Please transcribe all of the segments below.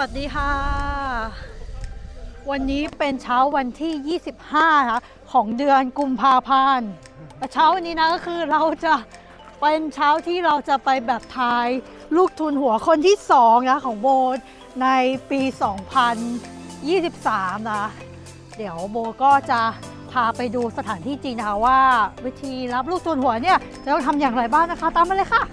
วัสดีค่ะ วันนี้เป็นเช้าวันที่ 25นะคะของเดือนกุมภาพันธ์เช้าวันนี้นะก็คือเราจะเป็นเช้าที่เราจะไปแบบทายลูกทุนหัวคนที่สองนะของโบในปี 2023 นะ เดี๋ยวโบก็จะพาไปดูสถานที่จริงนะคะว่า วิธีรับลูกทุนหัวเนี่ยจะต้องทำอย่างไรบ้างนะคะ ตามมาเลยค่ะ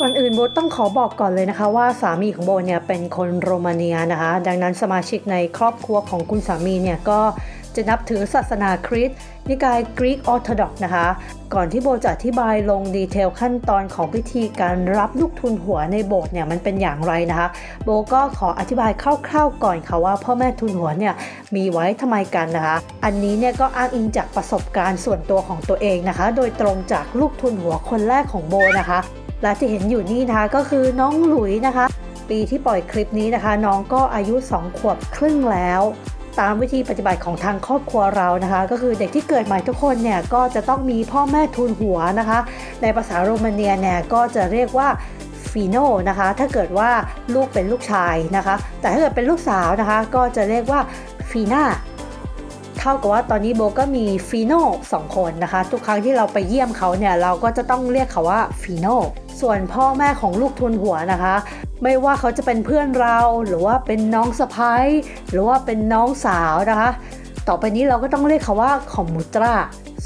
ก่อนอื่นโบต้องขอบอกก่อนเลยนะคะ ว่าสามีของโบเนี่ยเป็นคนโรมาเนียนะคะ ดังนั้นสมาชิกในครอบครัวของคุณสามีเนี่ยก็จะนับถือศาสนาคริสต์นิกายกรีกออร์โธดอกนะคะ ก่อนที่โบจะอธิบายลงดีเทลขั้นตอนของพิธีการรับลูกทุนหัวในโบสถ์เนี่ยมันเป็นอย่างไรนะคะ โบก็ขออธิบายคร่าวๆก่อนค่ะว่าพ่อแม่ทุนหัวเนี่ยมีไว้ทำไมกันนะคะ อันนี้เนี่ยก็อ้างอิงจากประสบการณ์ส่วนตัวของตัวเองนะคะ โดยตรงจากลูกทุนหัวคนแรกของโบนะคะ และที่เห็นอยู่นี่นะคะก็คือน้องหลุยนะคะ ปีที่ปล่อยคลิปนี้นะคะ น้องก็อายุ 2 ขวบครึ่งแล้ว ตามวิธีปฏิบัติของทางครอบครัวเรานะคะ ก็คือเด็กที่เกิดใหม่ทุกคนเนี่ยก็จะต้องมีพ่อแม่ทุนหัวนะคะ ในภาษาโรมาเนียเนี่ยก็จะเรียกว่าฟีโนนะคะถ้าเกิดว่าลูกเป็นลูกชายนะคะ แต่ถ้าเกิดเป็นลูกสาวนะคะ ก็จะเรียกว่าฟีน่า เท่ากับว่าตอนนี้โบก็มีฟีโน่สองคนนะคะ ทุกครั้งที่เราไปเยี่ยมเขาเนี่ยเราก็จะต้องเรียกเขาว่าฟีโน่ส่วนพ่อแม่ของลูกทุนหัวนะคะ ไม่ว่าเขาจะเป็นเพื่อนเราหรือว่าเป็นน้องสะพ้ายหรือว่าเป็นน้องสาวนะคะ ต่อไปนี้เราก็ต้องเรียกเขาว่าคอมมูตรา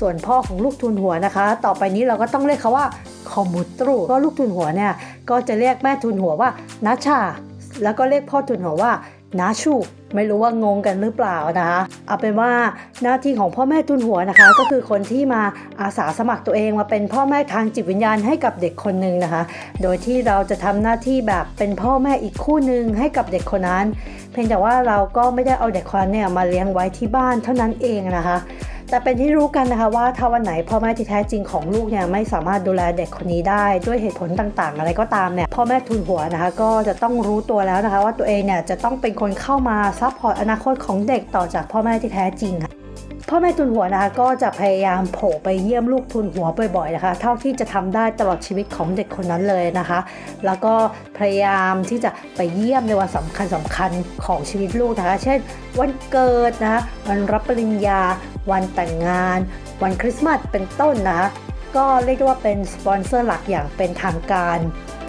ส่วนพ่อของลูกทุนหัวนะคะ ต่อไปนี้เราก็ต้องเรียกเขาว่าคอมมูตรูก็ลูกทุนหัวเนี่ยก็จะเรียกแม่ทุนหัวว่านาชาแล้วก็เรียกพ่อทุนหัวว่า นาชูไม่รู้ว่างงกันหรือเปล่านะคะเอาเป็นว่าหน้าที่ของพ่อแม่ทุนหัวนะคะ ก็คือคนที่มาอาสาสมัครตัวเองมาเป็นพ่อแม่ทางจิตวิญญาณให้กับเด็กคนหนึ่งนะคะ โดยที่เราจะทำหน้าที่แบบเป็นพ่อแม่อีกคู่หนึ่งให้กับเด็กคนนั้น เพียงแต่ว่าเราก็ไม่ได้เอาเด็กคนนั้นเนี่ยมาเลี้ยงไว้ที่บ้านเท่านั้นเองนะคะ แต่เป็นที่รู้กันนะคะว่าถ้าวันไหนพ่อแม่ที่แท้จริงของลูกเนี่ยไม่สามารถดูแลเด็กคนนี้ได้ ด้วยเหตุผลต่างๆ อะไรก็ตามเนี่ยพ่อแม่ทุนหัวนะคะ ก็จะต้องรู้ตัวแล้วนะคะ ว่าตัวเองเนี่ยจะต้องเป็นคนเข้ามาซัพพอร์ตอนาคตของเด็กต่อจากพ่อแม่ที่แท้จริงค่ะ พ่อแม่ทุนหัวนะคะก็จะพยายามโผล่ไปเยี่ยมลูกทุนหัวบ่อยๆนะคะ เท่าที่จะทำได้ตลอดชีวิตของเด็กคนนั้นเลยนะคะ แล้วก็พยายามที่จะไปเยี่ยมในวันสำคัญสำคัญของชีวิตลูกนะคะ เช่น วันเกิดนะคะวันรับปริญญา วันแต่งงาน วันคริสต์มาสเป็นต้นนะคะก็เรียกได้ว่าเป็นสปอนเซอร์หลักอย่างเป็นทางการ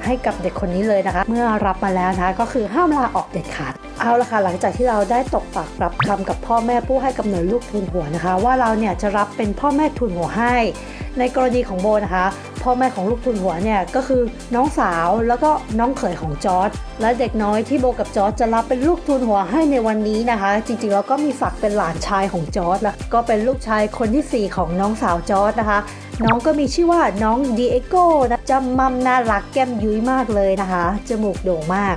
ให้กับเด็กคนนี้เลยนะคะ เมื่อรับมาแล้วนะคะก็คือห้ามลาออกเด็ดขาด เอาละค่ะหลังจากที่เราได้ตกปากรับคำกับพ่อแม่ผู้ให้กำเนิดลูกทุนหัวนะคะ ว่าเราเนี่ยจะรับเป็นพ่อแม่ทุนหัวให้ ในกรณีของโบนะคะ พ่อแม่ของลูกทุนหัวเนี่ยก็คือน้องสาวแล้วก็น้องเขยของจอร์ดและเด็กน้อยที่โบกับจอร์ดจะรับเป็นลูกทุนหัวให้ในวันนี้นะคะ จริงๆแล้วก็มีฝักเป็นหลานชายของจอร์ดแล้วก็เป็นลูกชายคนที่ 4 ของน้องสาวจอร์ดนะคะน้องก็มีชื่อว่าน้องดีเอโก้นะจำมัมน่ารักแก้มยุ้ยมากเลยนะคะจมูกโด่งมาก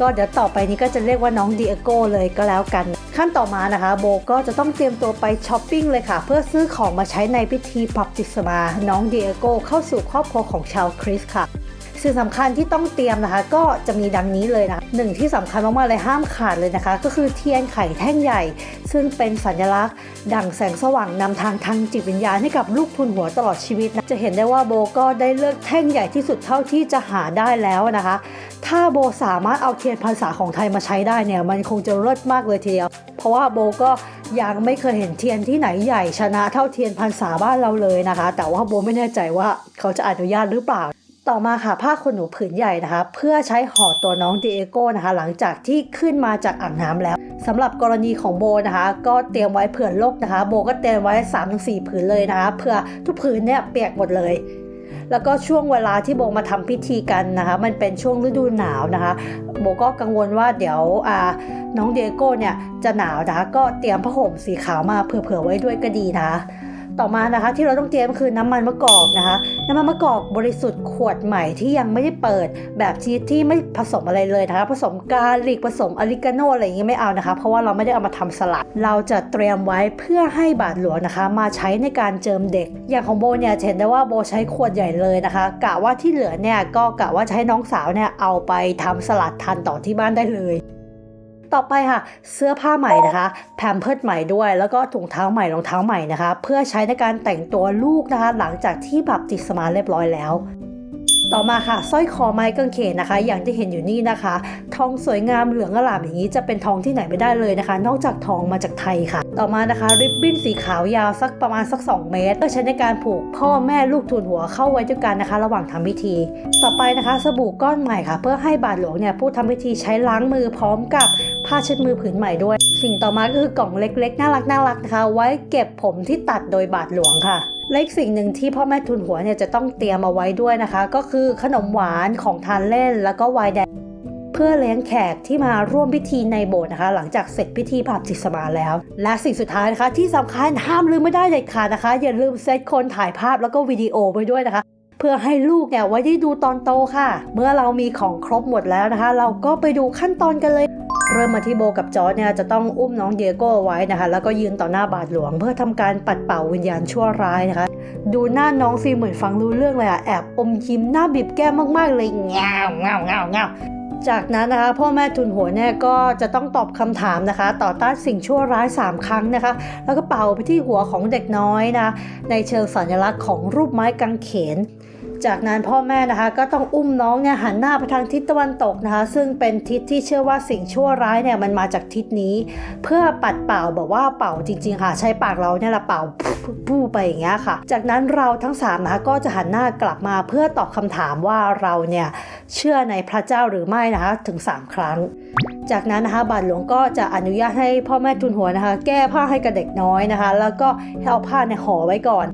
ก็เดี๋ยวต่อไปนี้ก็จะเรียกว่าน้องดีเอโก้เลยก็แล้วกัน ขั้นต่อมานะคะ โบก็จะต้องเตรียมตัวไปช้อปปิ้งเลยค่ะ เพื่อซื้อของมาใช้ในพิธีปรับจิตสมา น้องดีเอโก้เข้าสู่ครอบครัวของชาวคริสค่ะ สิ่งสำคัญที่ต้องเตรียมนะคะ ก็จะมีดังนี้เลยนะหนึ่งที่สำคัญมากๆเลยห้ามขาดเลยนะคะ ก็คือเทียนไข่แท่งใหญ่ ซึ่งเป็นสัญลักษณ์ ดั่งแสงสว่างนำทางทางจิตวิญญาณให้กับลูกทุนหัวตลอดชีวิตนะจะเห็นได้ว่าโบก็ได้เลือกแท่งใหญ่ที่สุดเท่าที่จะหาได้แล้วนะคะ ถ้าโบสามารถเอาเทียนพรรษาของไทยมาใช้ได้เนี่ยมันคงจะเลิศมากเลยทีเดียว เพราะว่าโบก็ยังไม่เคยเห็นเทียนที่ไหนใหญ่ชนะเท่าเทียนพรรษาบ้านเราเลยนะคะ แต่ว่าโบไม่แน่ใจว่าเขาจะอนุญาตหรือเปล่า ต่อมาค่ะผ้าขนหนูผืนใหญ่นะคะ เพื่อใช้ห่อตัวน้องเดเอโก้นะคะ หลังจากที่ขึ้นมาจากอ่างน้ำแล้วสำหรับกรณีของโบนะคะ ก็เตรียมไว้เผื่อโลกนะคะ โบก็เตรียมไว้3-4ถึงผืนเลยนะคะเผื่อทุกผืนเนี่ยเปียกหมดเลย แล้วก็ช่วงเวลาที่โบมาทำพิธีกันนะคะ มันเป็นช่วงฤดูหนาวนะคะ โบก็กังวลว่าเดี๋ยวอ่าน้องเดียโก้เนี่ยจะหนาวนะคะก็เตรียมผ้าห่มสีขาวมาเผื่อๆไว้ด้วยก็ดีนะคะต่อมานะคะที่เราต้องเตรียมคือน้ำมันมะกอกนะคะ น้ำมันมะกอกบริสุทธิ์ขวดใหม่ที่ยังไม่ได้เปิด แบบชนิดที่ไม่ผสมอะไรเลยนะคะ ผสมกาลิกผสมอริกาโนอะไรอย่างนี้ไม่เอานะคะ เพราะว่าเราไม่ได้เอามาทำสลัด เราจะเตรียมไว้เพื่อให้บาทหลวงนะคะ มาใช้ในการเจิมเด็ก อย่างของโบเนี่ยเห็นได้ว่าโบใช้ขวดใหญ่เลยนะคะกะว่าที่เหลือเนี่ยก็กะว่าจะให้น้องสาวเนี่ยเอาไปทำสลัดทานต่อที่บ้านได้เลย ต่อไปค่ะ เสื้อผ้าใหม่นะคะแพมเพิร์ดใหม่ด้วย แล้วก็ถุงเท้าใหม่รองเท้าใหม่นะคะ เพื่อใช้ในการแต่งตัวลูกนะคะ หลังจากที่แบบจิตสมาเรียบร้อยแล้วต่อมาค่ะสร้อยคอไม้กางเขนนะคะ อย่างที่เห็นอยู่นี่นะคะ ทองสวยงามเหลืองอลามอย่างนี้จะเป็นทองที่ไหนไม่ได้เลยนะคะ นอกจากทองมาจากไทยค่ะ ต่อมานะคะ ริบบิ้นสีขาวยาวสักประมาณสัก 2 เมตร ก็ใช้ในการผูกพ่อแม่ลูกทูนหัวเข้าไว้ด้วยกันนะคะ ระหว่างทำพิธี ต่อไปนะคะ สบู่ก้อนใหม่ค่ะ เพื่อให้บาทหลวงเนี่ยผู้ทำพิธีใช้ล้างมือพร้อมกับ ผ้าเช็ดมือผืนใหม่ด้วย สิ่งต่อมาก็คือกล่องเล็กๆ น่ารักน่ารักนะคะ ไว้เก็บผมที่ตัดโดยบาทหลวงค่ะและอีกสิ่งหนึ่งที่พ่อแม่ทุนหัวเนี่ยจะต้องเตรียมเอาไว้ด้วยนะคะ ก็คือขนมหวานของทานเล่นแล้วก็ไวน์แดงเพื่อเลี้ยงแขกที่มาร่วมพิธีในโบสถ์นะคะ หลังจากเสร็จพิธีปราบจิตสมาแล้ว และสิ่งสุดท้ายนะคะ ที่สำคัญห้ามลืมไม่ได้เด็ดขาดนะคะ อย่าลืมเซตคนถ่ายภาพแล้วก็วิดีโอไว้ด้วยนะคะ พื่อให้ลูกเนี่ยไว้ได้ดูตอนโตค่ะ เมื่อเรามีของครบหมดแล้วนะคะ เราก็ไปดูขั้นตอนกันเลยเริ่มมาที่โบกับจอร์จเนี่ยจะต้องอุ้มน้องเดียโก้ไว้นะคะ แล้วก็ยืนต่อหน้าบาทหลวง เพื่อทำการปัดเป่าวิญญาณชั่วร้ายนะคะ ดูหน้าน้องซีเหมือนฟังรู้เรื่องเลยอะแอบอมยิ้มหน้าบีบแก้มมากๆเลยเงาเงาเงาเงาจากนั้นนะคะพ่อแม่ทุนหัวเนี่ยก็จะต้องตอบคำถามนะคะ ต่อต้านสิ่งชั่วร้าย 3 ครั้งนะคะ แล้วก็เป่าไปที่หัวของเด็กน้อยนะในเชิงสัญลักษณ์ของรูปไม้กางเขน จากนั้นพ่อแม่นะคะ ก็ต้องอุ้มน้องเนี่ยหันหน้าไปทางทิศตะวันตกนะคะ ซึ่งเป็นทิศที่เชื่อว่าสิ่งชั่วร้ายเนี่ยมันมาจากทิศนี้ เพื่อปัดเป่าแบบว่าเป่าจริง ๆ ค่ะ ใช้ปากเราเนี่ยแหละเป่าปู้ไปอย่างเงี้ยค่ะ จากนั้นเราทั้งสามนะคะก็จะหันหน้ากลับมาเพื่อตอบคำถามว่าเราเนี่ยเชื่อในพระเจ้าหรือไม่นะคะถึง 3 ครั้ง จากนั้นนะคะบาทหลวงก็จะอนุญาตให้พ่อแม่ทุนหัวนะคะ แก้ผ้าให้กับเด็กน้อยนะคะ แล้วก็ให้เอาผ้าเนี่ยห่อไว้ก่อน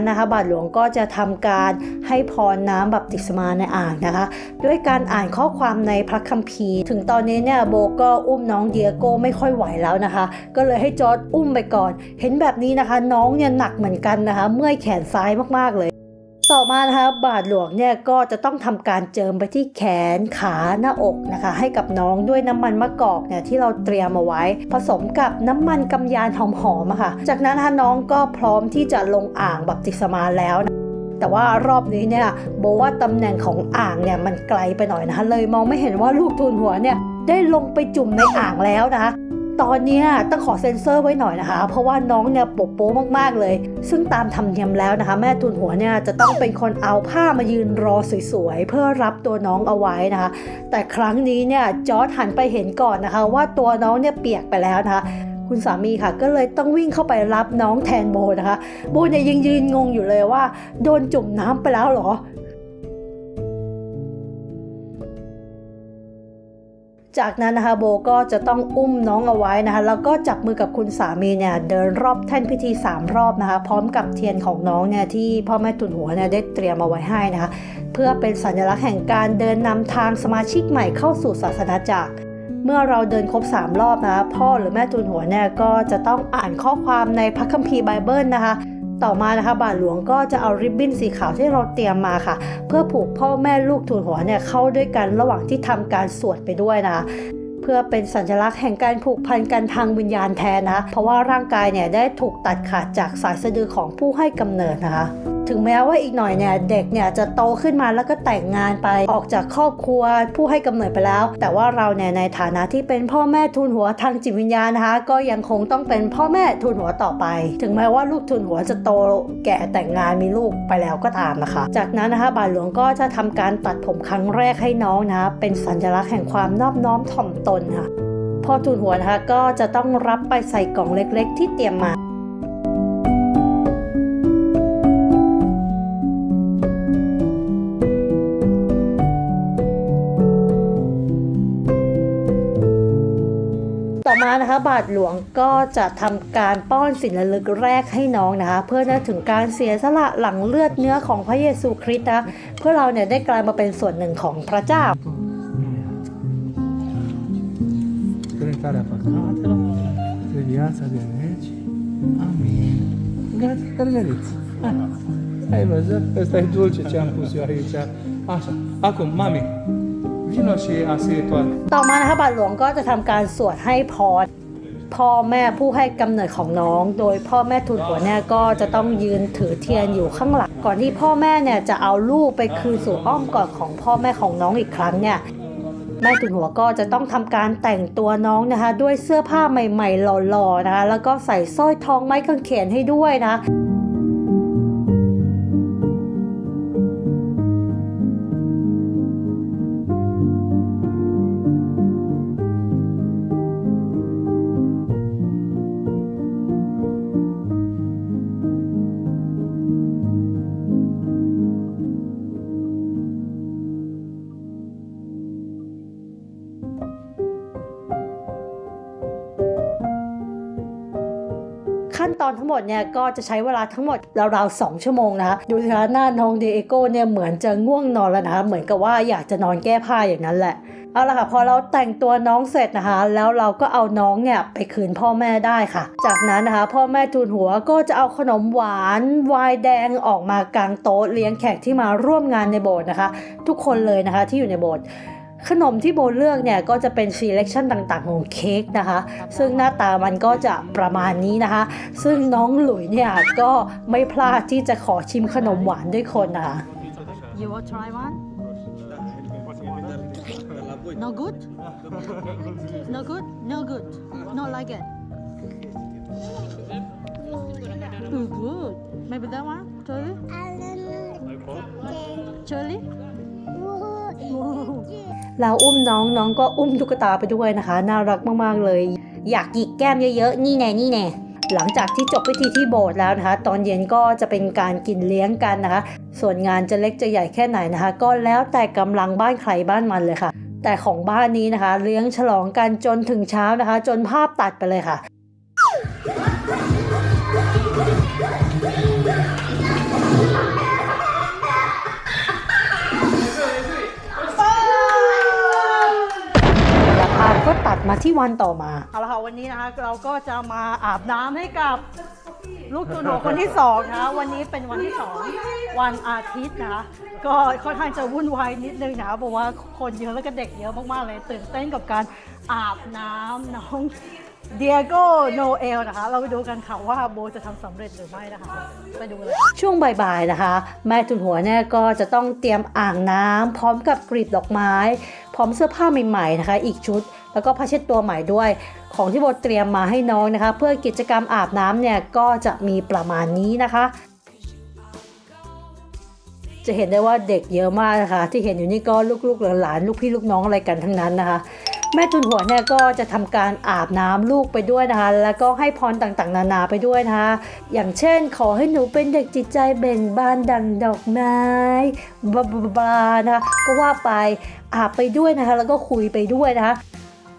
นั้นนะคะ บาทหลวงก็จะทำการให้พรน้ำบัพติศมาในอ่างนะคะ ด้วยการอ่านข้อความในพระคัมภีร์ ถึงตอนนี้เนี่ยโบก็อุ้มน้องเดียโก้ไม่ค่อยไหวแล้วนะคะ ก็เลยให้จอร์ดอุ้มไปก่อน เห็นแบบนี้นะคะ น้องเนี่ยหนักเหมือนกันนะคะ เมื่อยแขนซ้ายมากๆเลย ต่อมานะคะบาทหลวงเนี่ยก็จะต้องทำการเจิมไปที่แขนขาหน้าอกนะคะ ให้กับน้องด้วยน้ำมันมะกอกเนี่ยที่เราเตรียมเอาไว้ ผสมกับน้ำมันกำยานหอมๆค่ะ จากนั้นนะคะน้องก็พร้อมที่จะลงอ่างบัพติศมาแล้วนะแต่ว่ารอบนี้เนี่ยโบว่าตำแหน่งของอ่างเนี่ยมันไกลไปหน่อยนะคะเลยมองไม่เห็นว่าลูกทูนหัวเนี่ยได้ลงไปจุ่มในอ่างแล้วนะคะ ตอนนี้ต้องขอเซ็นเซอร์ไว้หน่อยนะคะ เพราะว่าน้องเนี่ยโปะโป๊มากๆเลย ซึ่งตามธรรมเนียมแล้วนะคะ แม่ทุนหัวเนี่ยจะต้องเป็นคนเอาผ้ามายืนรอสวยๆ เพื่อรับตัวน้องเอาไว้นะคะ แต่ครั้งนี้เนี่ยจอร์ดหันไปเห็นก่อนนะคะ ว่าตัวน้องเนี่ยเปียกไปแล้วนะคะคุณสามีค่ะก็เลยต้องวิ่งเข้าไปรับน้องแทนโบนะคะ โบเนี่ยยังยืนงงอยู่เลยว่า โดนจุ่มน้ำไปแล้วหรอ จากนั้นนะคะโบก็จะต้องอุ้มน้องเอาไว้นะคะ แล้วก็จับมือกับคุณสามีเนี่ยเดินรอบแท่นพิธี 3 รอบนะคะ พร้อมกับเทียนของน้องเนี่ยที่พ่อแม่ตุนหัวเนี่ยได้เตรียมเอาไว้ให้นะคะ เพื่อเป็นสัญลักษณ์แห่งการเดินนำทางสมาชิกใหม่เข้าสู่ศาสนาจักรเมื่อเราเดินครบ 3 รอบนะคะพ่อหรือแม่ตุนหัวเนี่ยก็จะต้องอ่านข้อความในพระคัมภีร์ไบเบิลนะคะ ต่อมานะคะบาทหลวงก็จะเอาริบบิ้นสีขาวที่เราเตรียมมาค่ะ เพื่อผูกพ่อแม่ลูกทูนหัวเนี่ยเข้าด้วยกันระหว่างที่ทำการสวดไปด้วยนะคะเพื่อเป็นสัญลักษณ์แห่งการผูกพันกันทางวิญญาณแทนนะคะเพราะว่าร่างกายเนี่ยได้ถูกตัดขาดจากสายสะดือของผู้ให้กำเนิดนะคะ ถึงแม้ว่าอีกหน่อยเนี่ยเด็กเนี่ยจะโตขึ้นมาแล้วก็แต่งงานไปออกจากครอบครัวผู้ให้กำเนิดไปแล้ว แต่ว่าเราเนี่ยในฐานะที่เป็นพ่อแม่ทุนหัวทางจิตวิญญาณนะคะ ก็ยังคงต้องเป็นพ่อแม่ทุนหัวต่อไป ถึงแม้ว่าลูกทุนหัวจะโตแก่แต่งงานมีลูกไปแล้วก็ตามนะคะ จากนั้นนะคะบาทหลวงก็จะทำการตัดผมครั้งแรกให้น้องนะเป็นสัญลักษณ์แห่งความนอบน้อมถ่อมตนค่ะพ่อทูนหัวนะคะก็จะต้องรับไปใส่กล่องเล็กๆ ที่เตรียมมา นะคะบาทหลวงก็จะทำการป้อนสินระลึกแรกให้น้องนะคะ เพื่อนึกถึงการเสียสละหลังเลือดเนื้อของพระเยซูคริสต์นะเพื่อเราเนี่ยได้กลายมาเป็นส่วนหนึ่งของพระเจ้า Pregare a păcatelor, de viața de veci. Amin. Gata, cărgăriți. Hai. Ai văzut? Ăsta e dulce ce am pus eu aici. Așa. Acum, mami, vino și asie toată. ต่อมานะคะบาทหลวงก็จะทำการสวดให้พรพ่อแม่ผู้ให้กำเนิดของน้อง โดยพ่อแม่ทุนหัวเนี่ยก็จะต้องยืนถือเทียนอยู่ข้างหลัง ก่อนที่พ่อแม่เนี่ยจะเอาลูกไปคืนสู่อ้อมกอดของพ่อแม่ของน้องอีกครั้งเนี่ย แม่ทุนหัวก็จะต้องทำการแต่งตัวน้องนะคะ ด้วยเสื้อผ้าใหม่ๆหล่อๆนะคะ แล้วก็ใส่สร้อยทองไม้กางเขนให้ด้วยนะ ขั้นตอนทั้งหมดเนี่ยก็จะใช้เวลาทั้งหมดราวๆสองชั่วโมงนะคะดูสิคะหน้าน้องเดเอโก้เนี่ยเหมือนจะง่วงนอนแล้วนะคะเหมือนกับว่าอยากจะนอนแก้ผ้าอย่างนั้นแหละเอาละค่ะพอเราแต่งตัวน้องเสร็จนะคะ แล้วเราก็เอาน้องเนี่ยไปคืนพ่อแม่ได้ค่ะ จากนั้นนะคะ พ่อแม่ทูนหัวก็จะเอาขนมหวานวน์แดงออกมากลางโต๊ะเลี้ยงแขกที่มาร่วมงานในโบสถ์นะคะ ทุกคนเลยนะคะที่อยู่ในโบสถ์ ขนมที่โบเลือกเนี่ยก็จะเป็น selection ต่างๆของเค้กนะคะ ซึ่งหน้าตามันก็จะประมาณนี้นะคะ ซึ่งน้องหลุยเนี่ยก็ไม่พลาดที่จะขอชิมขนมหวานด้วยคนนะคะ You will try one No good No good No good Not like it Oh good Maybe that one Charlie Charlie เราอุ้มน้องน้องก็อุ้มตุ๊กตาไปด้วยนะคะ น่ารักมากๆเลย อยากหยิกแก้มเยอะๆ นี่แน่นี่แน่หลังจากที่จบพิธีที่โบสถ์แล้วนะคะ ตอนเย็นก็จะเป็นการกินเลี้ยงกันนะคะ ส่วนงานจะเล็กจะใหญ่แค่ไหนนะคะ ก็แล้วแต่กำลังบ้านใครบ้านมันเลยค่ะ แต่ของบ้านนี้นะคะ เลี้ยงฉลองกันจนถึงเช้านะคะ จนภาพตัดไปเลยค่ะ มาที่วันต่อมา เอาละค่ะวันนี้นะคะเราก็จะมาอาบน้ำให้กับลูกตัวหนูคนที่สองนะคะวันนี้เป็นวันที่สองวันอาทิตย์นะคะก็ค่อนข้างจะวุ่นวายนิดนึงนะคะเพราะว่าคนเยอะแล้วก็เด็กเยอะมากๆเลยตื่นเต้นกับการอาบน้ำน้องเดียโกโนเอลนะคะ เราไปดูกันค่ะว่าโบจะทำสำเร็จหรือไม่นะคะ ไปดูเลยช่วงบ่ายๆนะคะ แม่ทุนหัวเนี่ยก็จะต้องเตรียมอ่างน้ำพร้อมกับกรีบดอกไม้ พร้อมเสื้อผ้าใหม่ๆนะคะ อีกชุด แล้วก็ผ้าเช็ดตัวใหม่ด้วย ของที่โบเตรียมมาให้น้องนะคะ เพื่อกิจกรรมอาบน้ำเนี่ยก็จะมีประมาณนี้นะคะจะเห็นได้ว่าเด็กเยอะมากนะคะ ที่เห็นอยู่นี่ก็ลูกๆหลานๆลูกพี่ลูกน้องอะไรกันทั้งนั้นนะคะ แม่ทุนหัวเนี่ยก็จะทำการอาบน้ำลูกไปด้วยนะคะ แล้วก็ให้พรต่างๆ นานาไปด้วยนะคะ อย่างเช่น ขอให้หนูเป็นเด็กจิตใจเบ่งบานดังดอกไม้บลาบานะคะก็ว่าไปอาบไปด้วยนะคะ แล้วก็คุยไปด้วยนะคะ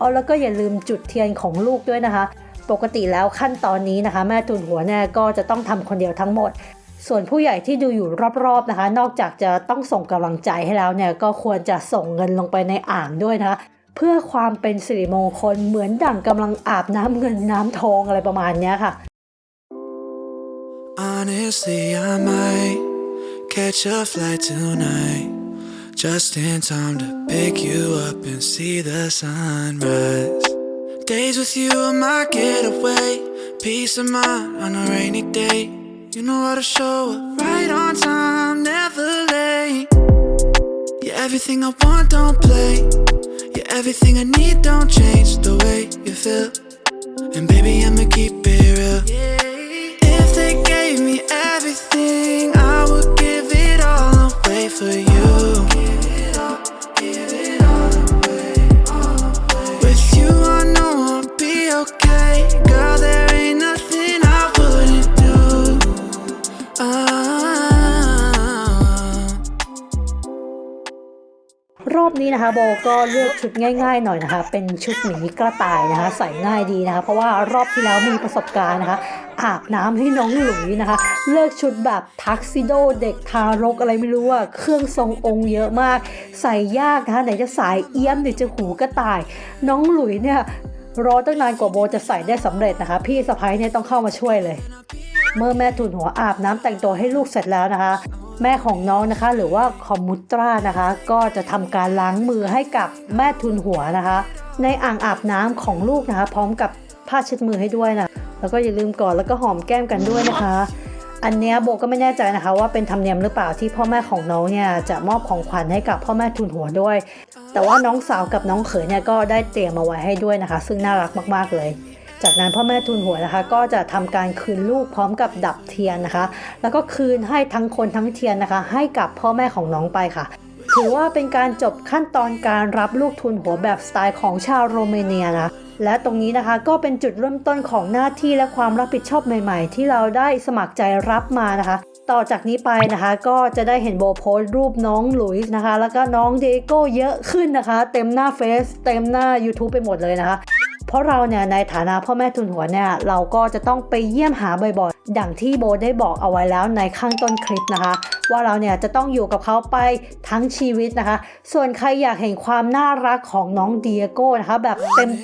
เอาแล้วก็อย่าลืมจุดเทียนของลูกด้วยนะคะ ปกติแล้วขั้นตอนนี้นะคะ แม่ทุนหัวเนี่ยก็จะต้องทำคนเดียวทั้งหมด ส่วนผู้ใหญ่ที่ดูอยู่รอบๆนะคะ นอกจากจะต้องส่งกำลังใจให้แล้วเนี่ยก็ควรจะส่งเงินลงไปในอ่างด้วยนะคะเพื่อความเป็นสิริมงคลเหมือนดั่งกำลังอาบน้ำเงินน้ำทองอะไรประมาณนี้ค่ะ Honestly, I might catch a flight tonight. Just in time to pick you up and see the sunrise. Days with you are my getaway. Peace of mind on a rainy day. You know how to show up right on time, never late. You're everything I want, don't play. You're everything I need, don't change the way you feel. And baby, I'ma keep it real. โบก็เลือกชุดง่าย ๆ หน่อยนะคะ เป็นชุดหมีกระต่ายนะคะ ใส่ง่ายดีนะคะ เพราะว่ารอบที่แล้วมีประสบการณ์นะคะ อาบน้ำให้น้องหลุยนะคะ เลือกชุดแบบทักซิโดเด็กทารกอะไรไม่รู้อะเครื่องทรงองค์เยอะมาก ใส่ยากนะคะไหนจะสายเอี้ยมไหนจะหูกระต่าย น้องหลุยเนี่ยรอตั้งนานกว่าโบจะใส่ได้สำเร็จนะคะ พี่สะพ้ายเนี่ยต้องเข้ามาช่วยเลย เมื่อแม่ทุนหัวอาบน้ำแต่งตัวให้ลูกเสร็จแล้วนะคะ แม่ของน้องนะคะ หรือว่าคอมมุตรานะคะ ก็จะทำการล้างมือให้กับแม่ทุนหัวนะคะ ในอ่างอาบน้ำของลูกนะคะ พร้อมกับผ้าเช็ดมือให้ด้วยนะแล้วก็อย่าลืมกอดแล้วก็หอมแก้มกันด้วยนะคะ อันนี้โบก็ไม่แน่ใจนะคะ ว่าเป็นธรรมเนียมหรือเปล่าที่พ่อแม่ของน้องเนี่ยจะมอบของขวัญให้กับพ่อแม่ทุนหัวด้วย แต่ว่าน้องสาวกับน้องเขยเนี่ยก็ได้เตรียมมาไว้ให้ด้วยนะคะ ซึ่งน่ารักมากๆเลย จากนั้นพ่อแม่ทุนหัวนะคะ ก็จะทำการคืนลูกพร้อมกับดับเทียนนะคะ แล้วก็คืนให้ทั้งคนทั้งเทียนนะคะ ให้กับพ่อแม่ของน้องไปค่ะถือว่าเป็นการจบขั้นตอนการรับลูกทุนหัวแบบสไตล์ของชาวโรมาเนียนะและตรงนี้นะคะก็เป็นจุดเริ่มต้นของหน้าที่และความรับผิดชอบใหม่ๆ ที่เราได้สมัครใจรับมานะคะ ต่อจากนี้ไปนะคะก็จะได้เห็นโบโพสรูปน้องหลุยส์นะคะ แล้วก็น้องเดโก้เยอะขึ้นนะคะ เต็มหน้าเฟซเต็มหน้า YouTube ไปหมดเลยนะคะ เพราะเราเนี่ยในฐานะพ่อแม่ทุนหัวเนี่ยเราก็จะต้องไปเยี่ยมหาบ่อยๆดังที่โบได้บอกเอาไว้แล้วในข้างต้นคลิปนะคะ ว่าเราเนี่ยจะต้องอยู่กับเขาไปทั้งชีวิตนะคะ ส่วนใครอยากเห็นความน่ารักของน้องเดียโก้นะคะ แบบ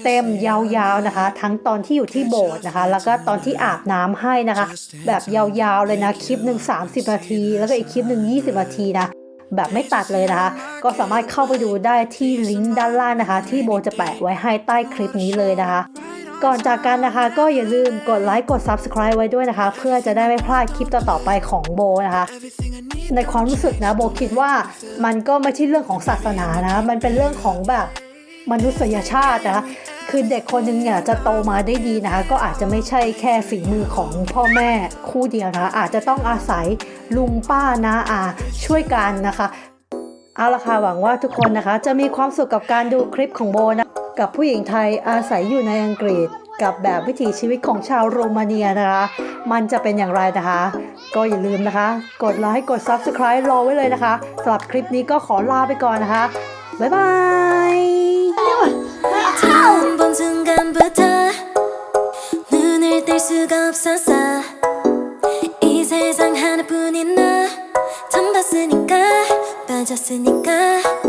เต็มๆยาวๆนะคะ ทั้งตอนที่อยู่ที่โบสถ์นะคะ แล้วก็ตอนที่อาบน้ำให้นะคะ แบบยาวๆเลยนะคลิปหนึ่ง30 นาที แล้วก็อีกคลิปหนึ่ง20 นาทีนะ แบบไม่ตัดเลยนะคะ ก็สามารถเข้าไปดูได้ที่ลิงก์ด้านล่างนะคะ ที่โบจะแปะไว้ให้ใต้คลิปนี้เลยนะคะ ก่อนจากกันนะคะ ก็อย่าลืมกดไลค์กด Subscribe ไว้ด้วยนะคะ เพื่อจะได้ไม่พลาดคลิปต่อๆไปของโบนะคะในความรู้สึกนะโบคิดว่ามันก็ไม่ใช่เรื่องของศาสนานะ มันเป็นเรื่องของแบบมนุษยชาตินะคะคือเด็กคนหนึ่งเนี่ยจะโตมาได้ดีนะคะ ก็อาจจะไม่ใช่แค่ฝีมือของพ่อแม่คู่เดียวนะคะอาจจะต้องอาศัย ลุงป้านาอาช่วยกันนะคะเอาละค่ะหวังว่าทุกคนนะคะ จะมีความสุขกับการดูคลิปของโบนะกับผู้หญิงไทยอาศัยอยู่ในอังกฤษ กับแบบวิถีชีวิตของชาวโรมาเนียนะคะ มันจะเป็นอย่างไรนะคะ ก็อย่าลืมนะคะ กดไลค์กด Subscribe รอไว้เลยนะคะสำหรับคลิปนี้ก็ขอลาไปก่อนนะคะ บ๊ายบาย 헤어졌으니까.